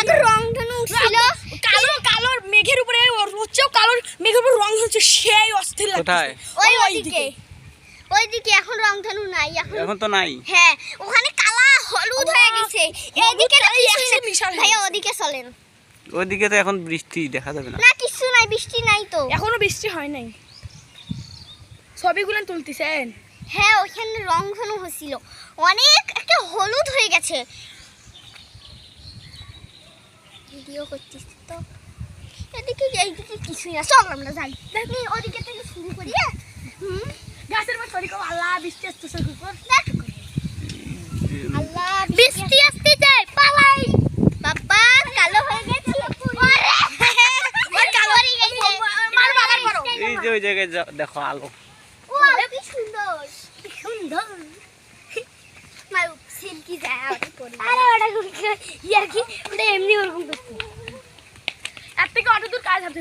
এক রং ধনু ছিল। কালো কালো মেঘের উপরে হচ্ছেও কালোর মেঘের উপর রং হচ্ছে সেই অস্থির লাগছে ওই ওইদিকে। ওইদিকে। এখন রং ধনু নাই এখন এখন তো নাই। হ্যাঁ ওখানে কালা হলুদ হয়ে গেছে। এইদিকে ভাইয়া ওদিকে চলেন। ওইদিকে তো এখন বৃষ্টি দেখা যাবে না। না কিছু নাই বৃষ্টি নাই তো। এখনও বৃষ্টি হয় নাই। ছবিগুলো তুলতেছেন? হ্যাঁ ওখানে রং ধনু হয়েছিল অনেক একটা হলুদ হয়ে গেছে। ভিডিও করতেছি তো। এদিকে এইদিকে কিছুই না চল আমরা যাই। দেখি ওদিকে থেকে শুরু করি হ্যাঁ? হুম? গাছের মধ্যে ছড়ি আল্লাহ বৃষ্টি আসতেছে কুকুর দেখ। আল্লাহ বৃষ্টি আসতে যায় পালাই। বাবা কালো হয়ে গেছে ওরে কালো। হয়ে গেছে। মার বাগান করো। এই যে ওই জায়গায় দেখো আলো। কি সুন্দর। সুন্দর। সিল্কি যায় আরে কি? ওরকম করতে এর থেকে অত দূর কাজ হাতে